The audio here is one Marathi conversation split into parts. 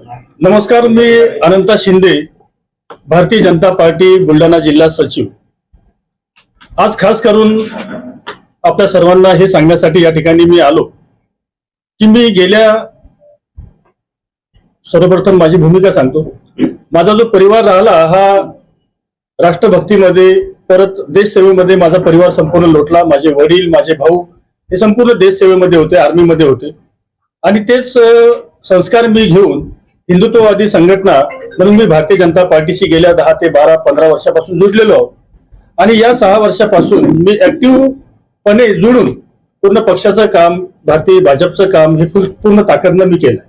नमस्कार मी अनंता शिंदे भारतीय जनता पार्टी बुलढाणा जिल्हा सचिव. आज खास करून आपल्या सर्वांना हे सांगण्यासाठी या ठिकाणी मी आलो की मी गेल्या सर्वप्रथम माझी भूमिका सांगतो. माझा जो परिवार राहिला हा राष्ट्रभक्तीमध्ये परत देशसेवेमध्ये माझा परिवार संपूर्ण लोटला. माझे वडील माझे भाऊ हे संपूर्ण देशसेवेमध्ये होते आर्मीमध्ये होते. आणि तेच संस्कार मी घेऊन हिंदुत्ववादी संघटना म्हणून मी भारतीय जनता पार्टीशी गेल्या दहा ते बारा पंधरा वर्षापासून जुडलेलो आहोत आणि या सहा वर्षापासून मी ऍक्टिव्हपणे जुळून पूर्ण पक्षाचं काम भारतीय भाजपचं काम हे पूर्ण ताकदनं मी केलं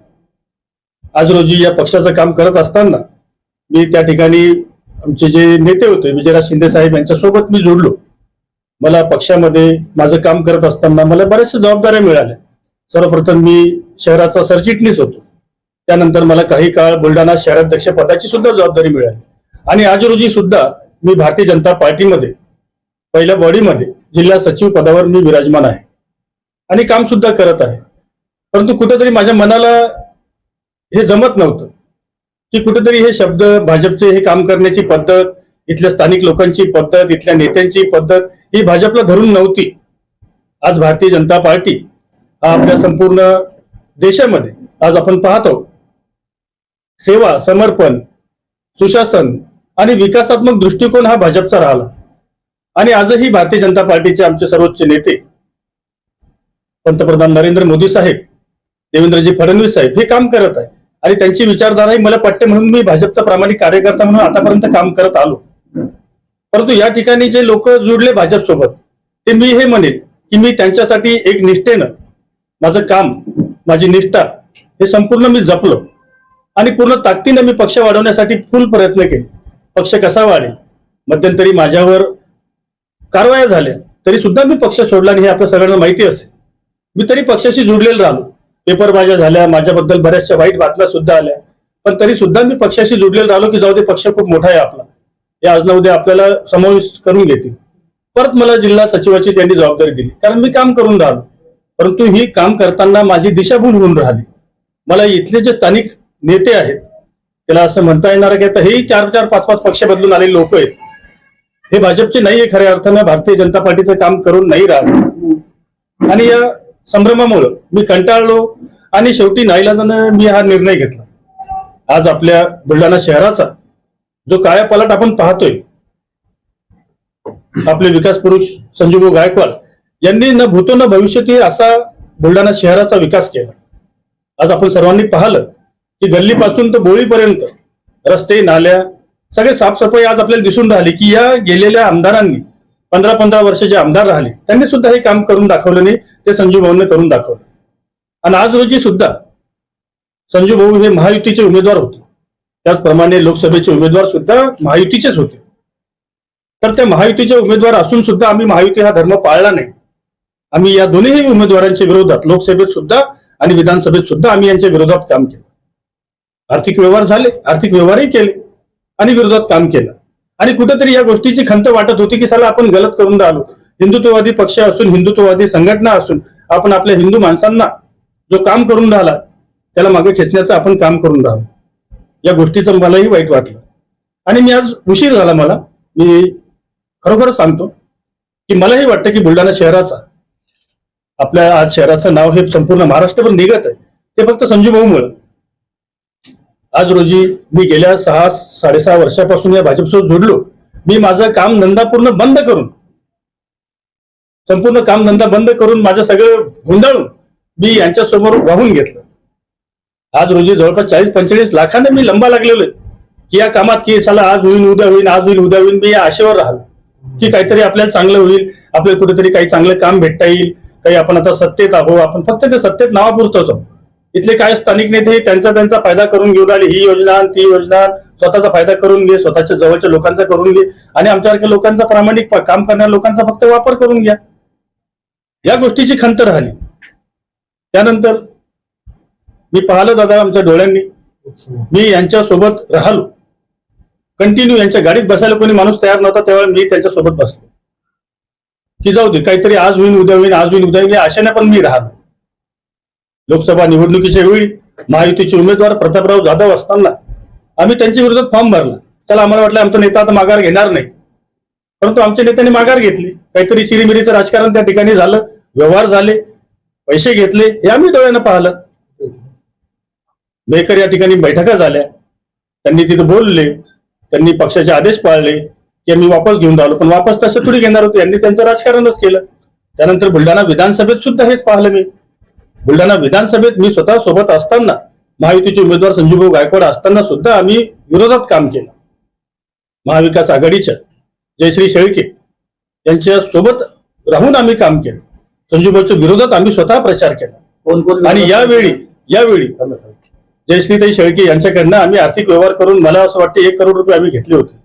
आज रोजी या पक्षाचं काम करत असताना मी त्या ठिकाणी आमचे जे नेते होते विजयराज शिंदे साहेब यांच्यासोबत मी जोडलो. मला पक्षामध्ये माझं काम करत असताना मला बऱ्याचशा जबाबदाऱ्या मिळाल्या. सर्वप्रथम मी शहराचा सरचिटणीस होतो. त्यानंतर मला काही काळ बुलढाणा शहराध्यक्ष पदाची सुद्धा जबाबदारी मिळाली. आणि आज रोजी सुद्धा मी भारतीय जनता पार्टीमध्ये पहिल्या बॉडीमध्ये जिल्हा सचिव पदावर मी विराजमान आहे. आणि काम सुद्धा करत आहे. परंतु कुठेतरी माझ्या मनाला हे जमत नव्हतं. की कुठेतरी हे शब्द भाजपचे हे काम करण्याची पद्धत इथल्या स्थानिक लोकांची पद्धत इथल्या नेत्यांची पद्धत ही भाजपला धरून नव्हती. आज भारतीय जनता पार्टी हा आपल्या संपूर्ण देशामध्ये आज आपण पाहतो. सेवा समर्पण सुशासन आणि विकासात्मक दृष्टिकोन हा भाजपचा राहिला. आणि आजही भारतीय जनता पार्टीचे आमचे सर्वोच्च नेते पंतप्रधान नरेंद्र मोदी साहेब देवेंद्रजी फडणवीस साहेब हे काम करत आहे आणि त्यांची विचारधाराही मला पट्टे म्हणून मी भाजपचा प्रामाणिक कार्यकर्ता म्हणून आतापर्यंत काम करत आलो. परंतु या ठिकाणी जे लोक जुडले भाजप सोबत ते मी हे म्हणेन की मी त्यांच्यासाठी एक निष्ठेनं माझं काम माझी निष्ठा हे संपूर्ण मी जपलो. आणि पूर्ण ताकदीने मी पक्ष वाढवण्यासाठी फुल प्रयत्न केले. पक्ष कसा वाढेल? मध्यंतरी माझ्यावर कारवाया झाल्या. तरी सुद्धा मी पक्ष सोडला आणि हे आपल्या सगळ्यांना माहिती असेल. मी तरी पक्षाशी जुडलेलो राहिलो. पेपरबाज्या झाल्या माझ्याबद्दल बऱ्याचशा वाईट बातम्या सुद्धा आल्या. पण तरी सुद्धा मी पक्षाशी जुडलेलो राहिलो की जाऊ दे पक्ष खूप मोठा आहे आपला. या आज ना उद्या आपल्याला समावेश करून घेतील. परत मला जिल्हा सचिवाची त्यांनी जबाबदारी दिली. कारण मी काम करून राहिलो. परंतु ही काम करताना माझी दिशाभूल होऊन राहिली. मला इथले जे स्थानिक नेते आहेत. त्याला असं म्हणता येणार की आता हेही चार चार पाच पाच पक्ष बदलून आलेले लोक आहेत. हे भाजपचे नाहीये खऱ्या अर्थानं. भारतीय जनता पार्टीचं काम करून नाही राहत. आणि या संभ्रमामुळं मी कंटाळलो आणि शेवटी नाईलाजानं मी हा निर्णय घेतला. आज आपल्या बुलढाणा शहराचा जो काळ्या पलट आपण पाहतोय आपले विकास पुरुष संजीवभाऊ गायकवाड यांनी न भूतो न भविष्यती असा बुलढाणा शहराचा विकास केला. आज आपण सर्वांनी पाहिलं. की गल्लीपासून तर बोळीपर्यंत रस्ते नाल्या सगळे साफसफाई आज आपल्याला दिसून राहिली की या गेलेल्या आमदारांनी पंधरा पंधरा वर्षाचे आमदार राहिले. त्यांनी सुद्धा हे काम करून दाखवलं नाही ते संजू भाऊने करून दाखवलं. आणि आज रोजी सुद्धा संजू भाऊ हे महायुतीचे उमेदवार होते. त्याचप्रमाणे लोकसभेचे उमेदवार सुद्धा महायुतीचेच होते. तर त्या महायुतीचे उमेदवार असून सुद्धा आम्ही महायुती हा धर्म पाळला नाही. आम्ही या दोन्ही उमेदवारांच्या विरोधात लोकसभेत सुद्धा आणि विधानसभेत सुद्धा आम्ही यांच्या विरोधात काम केलं. आर्थिक व्यवहार झाले आर्थिक व्यवहारही केले आणि विरोधात काम केलं. आणि कुठेतरी या गोष्टीची खंत वाटत होती की साला आपण गलत करून राहिलो. हिंदुत्ववादी पक्ष असून हिंदुत्ववादी संघटना असून आपण आपल्या हिंदू माणसांना जो काम करून राहिला त्याला मागे खेचण्याचं आपण काम करून राहिलो. या गोष्टीचं मलाही वाईट वाटलं. आणि मी आज उशीर झाला मला. मी खरोखर सांगतो की मलाही वाटतं की बुलढाणा शहराचा आपल्या आज शहराचं नाव हे संपूर्ण महाराष्ट्र पण निघत आहे. ते फक्त संजू भाऊमुळे आज रोजी मी गेल्या सहा साडेसहा वर्षापासून या भाजपसोबत जोडलो. मी माझं काम धंदा पूर्ण बंद करून संपूर्ण काम धंदा बंद करून माझं सगळं गुंडाळून मी यांच्यासमोर वाहून घेतलं. आज रोजी जवळपास चाळीस पंचेचाळीस लाखाने मी लंबा लागलेलो आहे. की या कामात की चला आज होईल उद्या होईल आज होईल उद्या होईल मी या आशेवर राहिलो. की काहीतरी आपल्याला चांगलं होईल आपल्याला कुठेतरी काही चांगलं काम भेटता येईल. काही आपण आता सत्तेत आहो आपण फक्त ते सत्तेत नावापुरतोच आहोत. इथले काय स्थानिक नेते हे त्यांचा त्यांचा फायदा करून घेऊन आले. ही योजना आणि ती योजना स्वतःचा फायदा करून घे स्वतःच्या जवळच्या लोकांचा करून घे आणि आमच्यासारख्या लोकांचा प्रामाणिक प- काम करणाऱ्या लोकांचा फक्त वापर करून घ्या. या गोष्टीची खंत राहिली. त्यानंतर मी पाहिलं दादा आमच्या डोळ्यांनी. मी यांच्या सोबत राहिलो. कंटिन्यू यांच्या गाडीत बसायला कोणी माणूस तयार नव्हता त्यावेळी मी त्यांच्यासोबत बसलो. की जाऊ दे काहीतरी आज होईल उद्या होईल आज होईल उद्या होईल आशेने पण मी राहिलो. लोकसभा निवडणुकीच्या वेळी महायुतीचे उमेदवार प्रतापराव जाधव असताना आम्ही त्यांच्या विरोधात फॉर्म भरला. त्याला आम्हाला वाटलं आमचा नेता आता माघार घेणार नाही. परंतु आमच्या नेत्यांनी माघार घेतली. काहीतरी शिरीमिरीचं राजकारण त्या ठिकाणी झालं व्यवहार झाले पैसे घेतले हे आम्ही डोळ्यानं पाहिलं. मेकर या ठिकाणी बैठका झाल्या. त्यांनी तिथं बोलले त्यांनी पक्षाचे आदेश पाळले की आम्ही वापस घेऊन राहिलो पण वापस तसं थोडी घेणार होतो. यांनी त्यांचं राजकारणच केलं. त्यानंतर बुलढाणा विधानसभेत सुद्धा हेच पाहिलं मी. बुलढाणा विधानसभेत मी स्वतः सोबत असताना महायुतीचे उमेदवार संजूभाऊ गायकवाड असताना सुद्धा आम्ही विरोधात काम केलं. महाविकास आघाडीच्या जयश्री शेळके यांच्या सोबत राहून आम्ही काम केलं. संजूभाऊच्या विरोधात आम्ही स्वतः प्रचार केला. आणि यावेळी यावेळी जयश्रीताई शेळके यांच्याकडनं आम्ही आर्थिक व्यवहार करून मला असं वाटतं एक करोड रुपये आम्ही घेतले होते.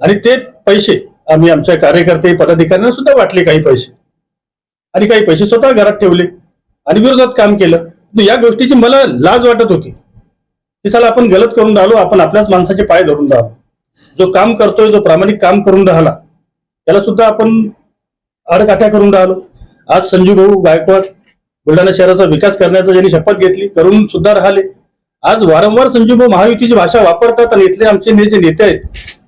आणि ते पैसे आम्ही आमच्या कार्यकर्ते पदाधिकाऱ्यांना सुद्धा वाटले काही पैसे. आणि काही पैसे स्वतः घरात ठेवले. आणि विरोधात काम केलं. तर या गोष्टीची मला लाज वाटत होती. की चला आपण गलत करून राहिलो आपण आपल्याच माणसाचे पाय धरून राहिलो. जो काम करतोय जो प्रामाणिक काम करून राहिला त्याला सुद्धा आपण आडकाठ्या करून राहिलो. आज संजू भाऊ गायकवाड बुलढाणा शहराचा विकास करण्याचा ज्यांनी शपथ घेतली करून सुद्धा राहिले. आज वारंवार संजू भाऊ महायुतीची भाषा वापरतात आणि इथले आमचे जे नेते आहेत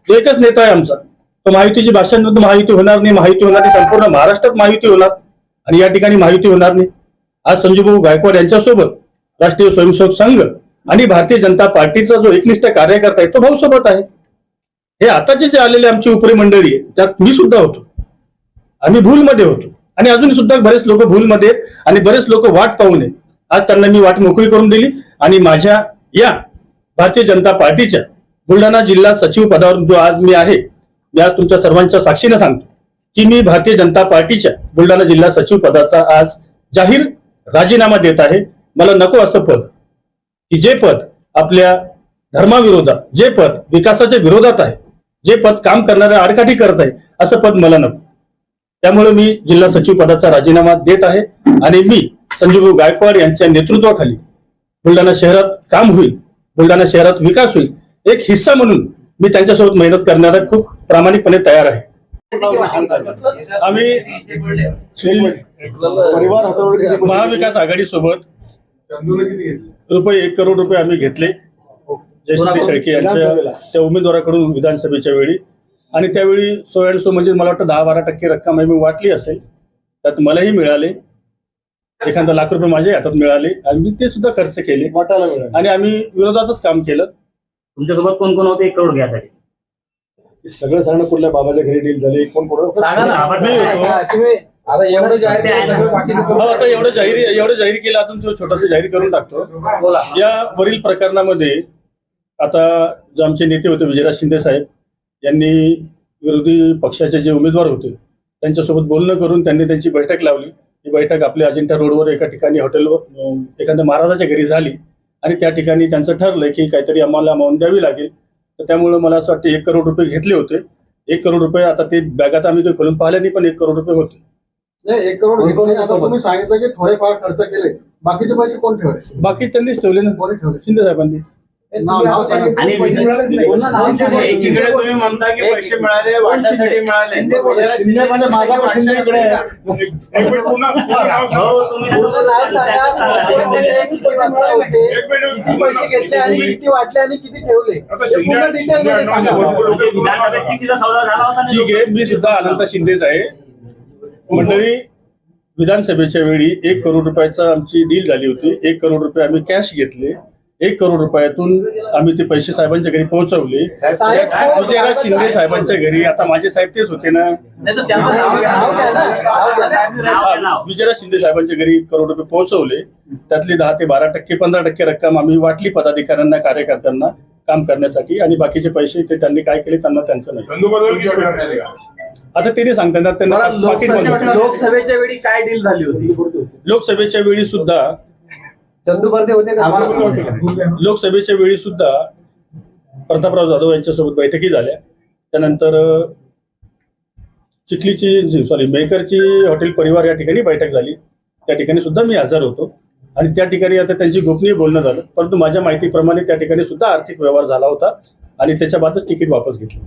जो एकच नेता आहे आमचा तो महायुतीची भाषा महायुती होणार नाही महायुती होणार नाही संपूर्ण महाराष्ट्रात महायुती होणार. आणि या ठिकाणी महायुती होणार नाही. आज संजीवभाऊ गायकवाड यांच्यासोबत राष्ट्रीय स्वयंसेवक संघ आणि भारतीय जनता पार्टीचा जो एकनिष्ठ कार्यकर्ता आहे तो भाऊ सोबत आहे. हे आताचे जे आलेले आमची उपरी मंडळी आहे त्यात मी सुद्धा होतो. आम्ही भूलमध्ये होतो. आणि अजून सुद्धा बरेच लोक भूलमध्ये आहेत आणि बरेच लोक वाट पाहून नये आज त्यांना मी वाट मोकळी करून दिली आणि माझ्या या भारतीय जनता पार्टीच्या बुलढाणा जिल्हा सचिव पदावर जो आज मी आहे मी आज तुमच्या सर्वांच्या साक्षीनं सांगतो की मी भारतीय जनता पार्टीच्या बुलढाणा जिल्हा सचिव पदाचा आज जाहीर राजीनामा देत आहे. मला नको असं पद. की जे पद आपल्या धर्माविरोधात जे पद विकासाच्या विरोधात आहे जे पद काम करणाऱ्या आडकाठी करत आहे असं पद मला नको. त्यामुळे मी जिल्हा सचिव पदाचा राजीनामा देत आहे आणि मी संजीवभाऊ गायकवाड यांच्या नेतृत्वाखाली बुलढाणा शहरात काम होईल बुलढाणा शहरात विकास होईल एक हिस्सा म्हणून मी त्यांच्यासोबत मेहनत करण्याला खूप प्रामाणिकपणे तयार आहे. आम्ही महाविकास आघाडी सोबत चंदूला किती घेतले? रुपये एक करोड रुपये आम्ही घेतले. जयश्री शेळके यांच्या. त्या उमेदवाराकडून विधानसभेच्या वेळी. आणि त्यावेळी सो अँड सो म्हणजे मला वाटतं दहा बारा टक्के रक्कम आम्ही वाटली असेल. त्यात मलाही मिळाले. एखादा लाख रुपये माझ्या हातात मिळाले. आणि मी ते सुद्धा खर्च केले. वाटायला मिळालं. आणि आम्ही विरोधातच काम केलं. तुमच्यासोबत कोण कोण होते? एक करोड घ्यासाठी. सगळं सांगणं कुठल्या बाबाच्या घरी डील झाली कोण कोण? सांगा ना. आपण मी होतो. आता एवढं जाहीर केलं, सगळं बाकीचं हो, करून आता एवढं जाहीर एवढं जाहीर केलं अजून तो छोटस जाहीर करून टाकतो. बोला. या वरील प्रकरणामध्ये आता जे आमचे नेते होते विजयराज शिंदे साहेब यांनी विरोधी पक्षाचे जे उमेदवार होते त्यांच्यासोबत बोलणं करून त्यांनी त्यांची बैठक लावली. ही बैठक आपल्या अजिंठा रोडवर एका ठिकाणी हॉटेलवर अं, एखाद्या महाराजाच्या घरी झाली. आणि त्या ठिकाणी त्यांचं ठरलं की काहीतरी आम्हाला अमाऊंट द्यावी लागेल. तर त्यामुळं मला असं वाटतं एक करोड रुपये घेतले होते. एक करोड रुपये आता ते बॅगात आम्ही काही खोलून पाहिले नाही पण एक करोड रुपये होते. नाही, एक करोड घेतले आता तुम्ही सांगितलं की थोडेफार खर्च केले. बाकीचे पैसे कोण ठेवले? बाकी त्यांनीच ठेवले ना. कोणी ठेवले? शिंदे साहेबांनी. आणि? एकीकडे तुम्ही म्हणता की पैसे मिळाले वाटासाठी मिळाले. म्हणजे हो. पैसे घेतले आणि किती वाटले आणि किती ठेवले? हे म्हणजे विधानसभेत कितीचा सौदा झाला होता ना ठीक आहे. मी सुद्धा अनंत शिंदेच आहे. मंडळी विधानसभेच्या वेळी एक करोड रुपयाचा आमची डील झाली होती. एक करोड रुपये आम्ही कॅश घेतले. एक करोड रुपयातून आम्ही ते पैसे साहेबांच्या घरी पोहोचवले. विजयराज शिंदे साहेबांच्या घरी आता माझे साहेब तेच होते ना. नाव. विजयराज शिंदे साहेबांच्या घरी एक करोड रुपये पोहोचवले. त्यातली दहा ते बारा टक्के पंधरा टक्के रक्कम आम्ही वाटली पदाधिकाऱ्यांना कार्यकर्त्यांना काम करण्यासाठी आणि बाकीचे पैसे ते त्यांनी काय केले त्यांना त्यांचं नाही. आता ते नाही सांगतात ना, त्यांना लोकसभेच्या वेळी काय डील झाली होती? लोकसभेच्या वेळी सुद्धा चंदू बर्दे होते का? लोकसभेच्या वेळी सुद्धा प्रतापराव जाधव यांच्यासोबत बैठकी झाल्या. त्यानंतर चिखलीची सॉरी मेकरची हॉटेल परिवार या ठिकाणी बैठक झाली. त्या ठिकाणी सुद्धा मी हजर होतो. आणि त्या ठिकाणी आता त्यांची गोपनीय बोलणं झालं. परंतु माझ्या माहितीप्रमाणे त्या ठिकाणी सुद्धा आर्थिक व्यवहार झाला होता. आणि त्याच्या बादच तिकीट वापस घेतलं.